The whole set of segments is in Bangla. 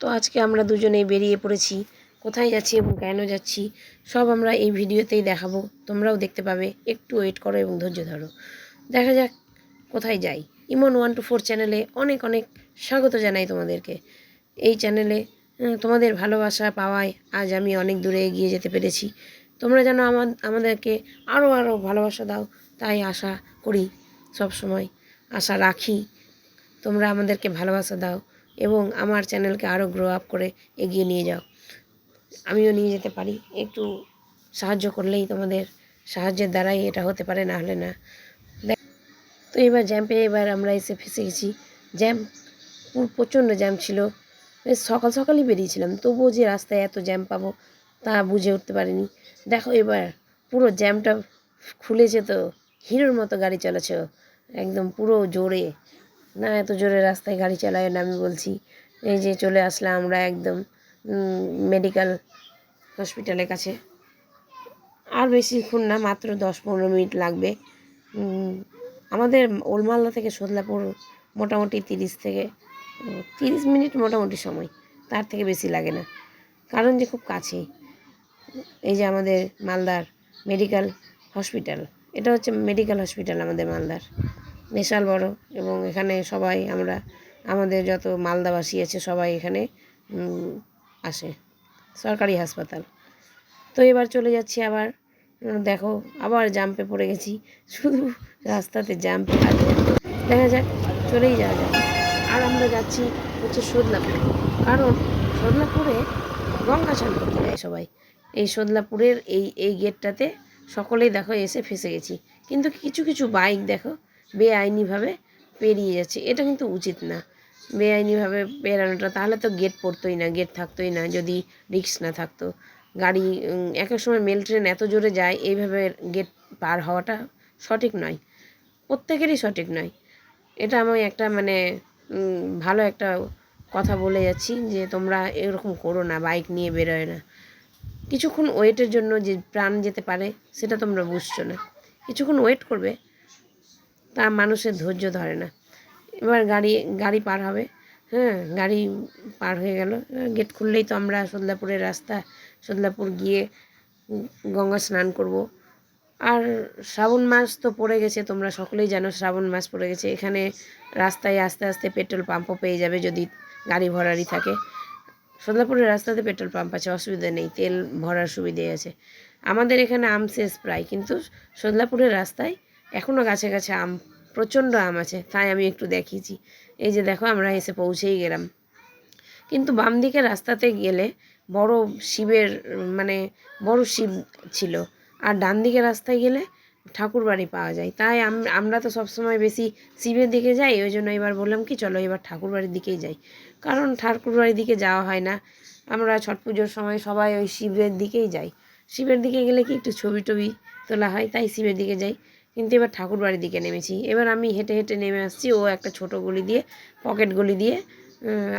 তো আজকে আমরা দুজনেই বেরিয়ে পড়েছি। কোথায় যাচ্ছি এবং কেন যাচ্ছি, সব আমরা এই ভিডিওতেই দেখাবো। তোমরাও দেখতে পাবে। একটু ওয়েট করো এবং ধৈর্য ধরো। দেখা যাক কোথায় যাই। ইমন ওয়ান টু ফোর চ্যানেলে অনেক অনেক স্বাগত জানাই তোমাদেরকে। এই চ্যানেলে তোমাদের ভালোবাসা পাওয়ায় আজ আমি অনেক দূরে এগিয়ে যেতে পেরেছি। তোমরা যেন আমার, আমাদেরকে আরও আরও ভালোবাসা দাও, তাই আশা করি সব সময় আশা রাখি। তোমরা আমাদেরকে ভালোবাসা দাও। এবং আমার চ্যানেলকে আরও গ্রো আপ করে এগিয়ে নিয়ে যাও। আমিও নিয়ে যেতে পারি। একটু সাহায্য করলেই তোমাদের সাহায্যের দ্বারাই এটা হতে পারে, না হলে না। তো এবার জ্যাম্পে এবার আমরা এসে ফেসে গেছি। জ্যাম পুরো প্রচণ্ড জ্যাম ছিল। বেশ সকাল সকালই বেরিয়েছিলাম। তবুও যে রাস্তায় এত জ্যাম পাবো তা বুঝে উঠতে পারিনি। দেখো এবার পুরো জ্যামটা খুলেছে তো হিরোর মতো গাড়ি চালাচ্ছে ও। একদম পুরো জোরে। না, এত জোরে রাস্তায় গাড়ি চালায় না, আমি বলছি, এই যে চলে আসলাম আমরা একদম মেডিকেল হসপিটালের কাছে। আর বেশিক্ষণ না, মাত্র দশ পনেরো মিনিট লাগবে। আমাদের ওলমালদা থেকে সদলাপুর মোটামুটি তিরিশ থেকে তিরিশ মিনিট মোটামুটি সময়, তার থেকে বেশি লাগে না। কারণ যে খুব কাছেই এই যে আমাদের মালদার মেডিকেল হসপিটাল এটা হচ্ছে মেডিকেল হসপিটাল আমাদের মালদার। বিশাল বড় এবং এখানে সবাই আমরা, আমাদের যত মালদাবাসী আছে সবাই এখানে আসে। সরকারি হাসপাতাল। তো এবার চলে যাচ্ছি আবার দেখো, আবার জাম্পে পড়ে গেছি। শুধু রাস্তাতে জাম্পে আর দেখা যাক, চলেই যাওয়া যাক। আর আমরা যাচ্ছি হচ্ছে সদলাপুর। কারণ সদলাপুরে গঙ্গা চান করতে যায় সবাই। এই সদলাপুরের এই এই গেটটাতে সকলেই দেখো এসে ফেসে গেছি। কিন্তু কিছু কিছু বাইক দেখো বেআইনিভাবে পেরিয়ে যাচ্ছে। এটা কিন্তু উচিত না। বেআইনিভাবে বেরানোটা তাহলে তো গেট পড়তোই না গেট থাকতোই না, যদি রিক্স না থাকতো। গাড়ি এক এক সময় মেল ট্রেন এত জোরে যায়, এইভাবে গেট পার হওয়াটা সঠিক নয়। প্রত্যেকেরই সঠিক নয়। এটা আমি একটা মানে ভালো একটা কথা বলে যাচ্ছি যে, তোমরা এরকম করো না বাইক নিয়ে বেরোয় না। কিছুক্ষণ ওয়েটের জন্য যে প্রাণ যেতে পারে, সেটা তোমরা বুঝছ না। কিছুক্ষণ ওয়েট করবে তা মানুষের ধৈর্য ধরে না। এবার গাড়ি গাড়ি পার হবে হ্যাঁ গাড়ি পার হয়ে গেল। গেট খুললেই তো আমরা সদলাপুরের রাস্তা সদলাপুর গিয়ে গঙ্গা স্নান করব। আর শ্রাবণ মাস তো পড়ে গেছে, তোমরা সকলেই জানো শ্রাবণ মাস পড়ে গেছে। এখানে রাস্তায় আস্তে আস্তে পেট্রোল পাম্পও পেয়ে যাবে যদি গাড়ি ভরারই থাকে। সদলাপুরের রাস্তাতে পেট্রোল পাম্প আছে, অসুবিধা নেই, তেল ভরার সুবিধে আছে। আমাদের এখানে আম শেষ প্রায়, কিন্তু সদলাপুরের রাস্তায় এখনও গাছে গাছে আম, প্রচণ্ড আম আছে, তাই আমি একটু দেখিয়েছি। এই যে দেখো, আমরা এসে পৌঁছেই গেলাম। কিন্তু বাম দিকে রাস্তাতে গেলে বড় শিবের মানে বড় শিব ছিল। আর ডান দিকে রাস্তায় গেলে ঠাকুর বাড়ি পাওয়া যায়। তাই আম- আমরা তো সবসময় বেশি শিবের দিকে যাই, ওই জন্য এবার বললাম কি, চলো এবার ঠাকুর বাড়ির দিকেই যাই। কারণ ঠাকুর বাড়ির দিকে যাওয়া হয় না। আমরা ছট পুজোর সময় সবাই ওই শিবের দিকেই যাই। শিবের দিকে গেলে কি একটু ছবি টবি তোলা হয়, তাই শিবের দিকে যাই। কিন্তু এবার ঠাকুর বাড়ির দিকে নেমেছি। এবার আমি হেঁটে হেঁটে নেমে আসছি, ও একটা ছোট গলি দিয়ে, পকেট গলি দিয়ে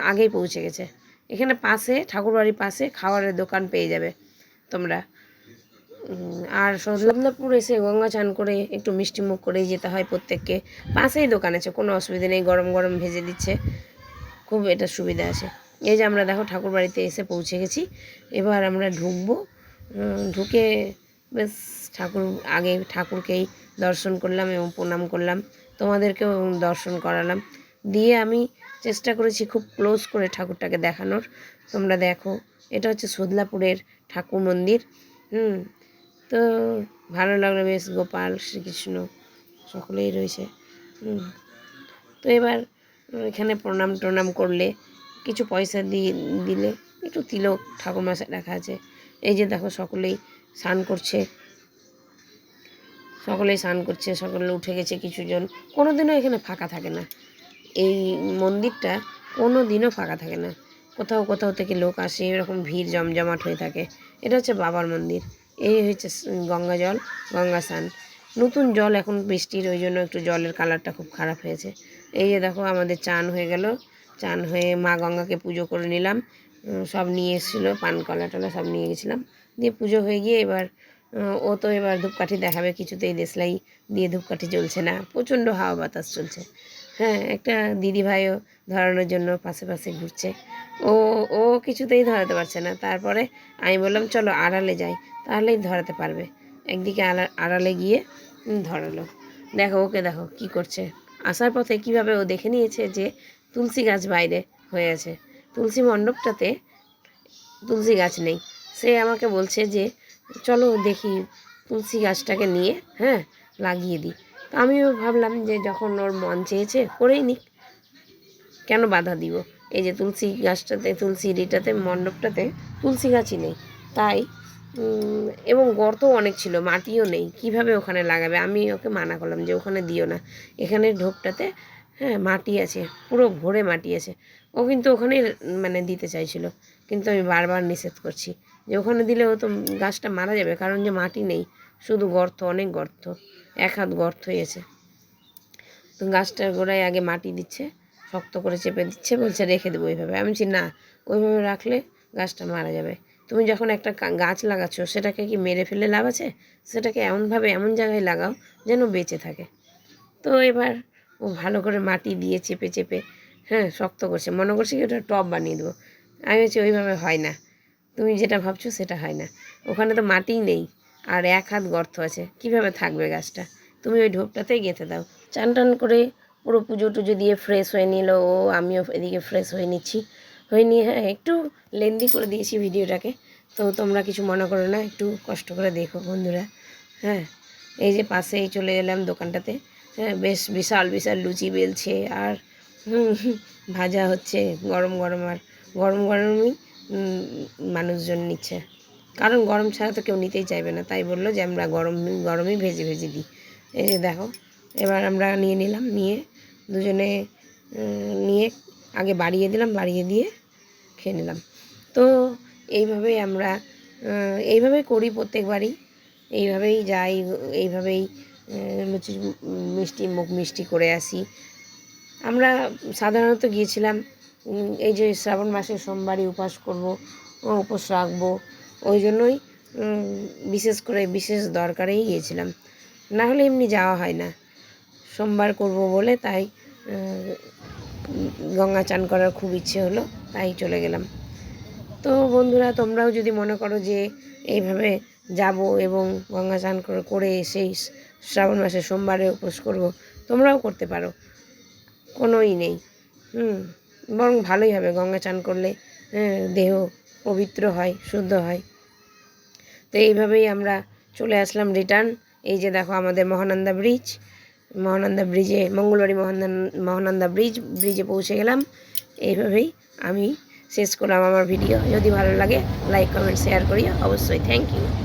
আগেই পৌঁছে গেছে। এখানে পাশে, ঠাকুরবাড়ির পাশে খাবারের দোকান পেয়ে যাবে তোমরা। আর সজলাপুর এসে গঙ্গা চান করে একটু মিষ্টি মুখ করেই যেতে হয় প্রত্যেককে। পাশেই দোকান আছে, কোনো অসুবিধা নেই, গরম গরম ভেজে দিচ্ছে। খুব এটা সুবিধা আছে। এই যে আমরা দেখো ঠাকুর বাড়িতে এসে পৌঁছে গেছি, এবার আমরা ঢুকবো। ঢুকে বেশ ঠাকুর আগে ঠাকুরকেই দর্শন করলাম এবং প্রণাম করলাম। তোমাদেরকেও দর্শন করালাম। দিয়ে আমি চেষ্টা করেছি খুব ক্লোজ করে ঠাকুরটাকে দেখানোর। তোমরা দেখো, এটা হচ্ছে সদলাপুরের ঠাকুর মন্দির। হুম, তো ভালো লাগল বেশ, গোপাল শ্রীকৃষ্ণ সকলেই রয়েছে। হুম, তো এবার এখানে প্রণাম টনাম করলে, কিছু পয়সা দিয়ে দিলে একটু তিলক ঠাকুরমাশা রাখা আছে। এই যে দেখো, সকলেই স্নান করছে। সকলেই স্নান করছে, সকলে উঠে গেছে কিছুজন। কোনো দিনও এখানে ফাঁকা থাকে না। এই মন্দিরটা কোনো দিনও ফাঁকা থাকে না। কোথাও কোথাও থেকে লোক আসে, এরকম ভিড় জমজমাট হয়ে থাকে। এটা হচ্ছে বাবার মন্দির। এই হচ্ছে গঙ্গা জল, গঙ্গা স্নান। নতুন জল এখন বৃষ্টির, ওই জন্য একটু জলের কালারটা খুব খারাপ হয়েছে। এই যে দেখো, আমাদের চান হয়ে গেল। চান হয়ে মা গঙ্গাকে পুজো করে নিলাম। সব নিয়ে এসেছিল, পান কলা টলা সব নিয়ে গেছিলাম। দিয়ে পুজো হয়ে গিয়ে এবার ও তো এবার ধূপকাঠি দেখাবে, কিছুতেই দেশলাই দিয়ে ধূপকাঠি জ্বলছে না, প্রচণ্ড হাওয়া বাতাস চলছে। হ্যাঁ একটা দিদি ভাইও ধরানোর জন্য পাশে পাশে ঘুরছে। ও ও কিছুতেই ধরাতে পারছে না। তারপরে আমি বললাম, চলো আড়ালে যাই, তাহলেই ধরাতে পারবে। একদিকে আড়া- আড়ালে গিয়ে ধরালো। দেখো ওকে, দেখো কি করছে। আসার পথে কীভাবে ও দেখে নিয়েছে যে তুলসী গাছ বাইরে হয়ে আছে। তুলসী মণ্ডপটাতে তুলসী গাছ নেই। সে আমাকে বলছে যে চলো দেখি তুলসী গাছটাকে নিয়ে হ্যাঁ লাগিয়ে দিই। তো আমিও ভাবলাম যে যখন ওর মন চেয়েছে করেই নিক। কেন বাধা দিব? এই যে তুলসী গাছটাতে, তুলসী এটাতে মণ্ডপটাতে তুলসী গাছই নেই। তাই এবং গর্তও অনেক ছিল, মাটিও নেই। কীভাবে ওখানে লাগাবে? আমি ওকে মানা করলাম যে ওখানে দিও না। এখানে ঢোপটাতে হ্যাঁ মাটি আছে, পুরো ভরে মাটি আছে। ও কিন্তু ওখানেই মানে দিতে চাইছিল। কিন্তু আমি বারবার নিষেধ করছি। যে ওখানে দিলে ও তো গাছটা মারা যাবে, কারণ যে মাটি নেই, শুধু গর্ত, অনেক গর্ত, এক হাত গর্ত হয়েছে। তো গাছটার গোড়ায় আগে মাটি দিচ্ছে, শক্ত করে চেপে দিচ্ছে, বলছে রেখে দেবো ওইভাবে। আমি বলছি, না, ওইভাবে রাখলে গাছটা মারা যাবে। তুমি যখন একটা গাছ লাগাচ্ছ, সেটাকে কি মেরে ফেলে লাভ আছে? সেটাকে এমনভাবে এমন জায়গায় লাগাও যেন বেঁচে থাকে। তো এবার ও ভালো করে মাটি দিয়ে চেপে চেপে হ্যাঁ শক্ত করছে। মনে করছে কি ওটা টব বানিয়ে দেবো। আমি বলছি, ওইভাবে হয় না। তুমি যেটা ভাবছ সেটা হয় না। ওখানে তো মাটিই নেই, আর এক হাত গর্ত আছে। কীভাবে থাকবে গাছটা? তুমি ওই ঢোপটাতেই গেঁথে দাও। চান টান করে পুরো পুজো টুজো দিয়ে ফ্রেশ হয়ে নিল ও, আমিও এদিকে ফ্রেশ হয়ে নিচ্ছি। হয়ে নিয়ে হ্যাঁ একটু লেন্দি করে দিয়েছি ভিডিওটাকে। তো তোমরা কিছু মনে করো না, একটু কষ্ট করে দেখো বন্ধুরা। হ্যাঁ এই যে পাশেই চলে এলাম দোকানটাতে। হ্যাঁ বেশ বিশাল বিশাল লুচি বেলছে আর ভাজা হচ্ছে গরম গরম আর গরম গরমই। মানুষজন নিচ্ছে। কারণ গরম ছাড়া তো কেউ নিতেই চাইবে না। তাই বলল যে, আমরা গরম, গরমই ভেজে ভেজে দিই। এই যে দেখো, এবার আমরা নিয়ে নিলাম, নিয়ে দুজনে নিয়ে আগে বাড়িয়ে দিলাম, বাড়িয়ে দিয়ে খেয়ে নিলাম। তো এইভাবেই আমরা এইভাবেই করি প্রত্যেকবারই। এইভাবেই যাই, এইভাবেই লুচি মিষ্টি, মুখ মিষ্টি করে আসি। আমরা সাধারণত গিয়েছিলাম এই যে শ্রাবণ মাসে সোমবারই উপাস করব উপোস রাখব, ওই জন্যই বিশেষ করে বিশেষ দরকারেই গিয়েছিলাম। না হলে এমনি যাওয়া হয় না। সোমবার করব বলে তাই গঙ্গা চান করার খুব ইচ্ছে হলো, তাই চলে গেলাম। তো বন্ধুরা, তোমরাও যদি মনে করো যে এইভাবে যাব এবং গঙ্গা চান করে এসেই শ্রাবণ মাসে সোমবারে উপোস করব, তোমরাও করতে পারো। কোনোই নেই। হুম। বরং ভালোই হবে গঙ্গা চান করলে হ্যাঁ, দেহ পবিত্র হয় শুদ্ধ হয়। তো এইভাবেই আমরা চলে আসলাম রিটার্ন এই যে দেখো আমাদের মহানন্দা ব্রিজ মহানন্দা ব্রিজে মঙ্গলবাড়ি মহানন্দা মহানন্দা ব্রিজ ব্রিজে পৌঁছে গেলাম। এইভাবেই আমি শেষ করলাম আমার ভিডিও যদি ভালো লাগে লাইক কমেন্ট শেয়ার করি অবশ্যই থ্যাংক ইউ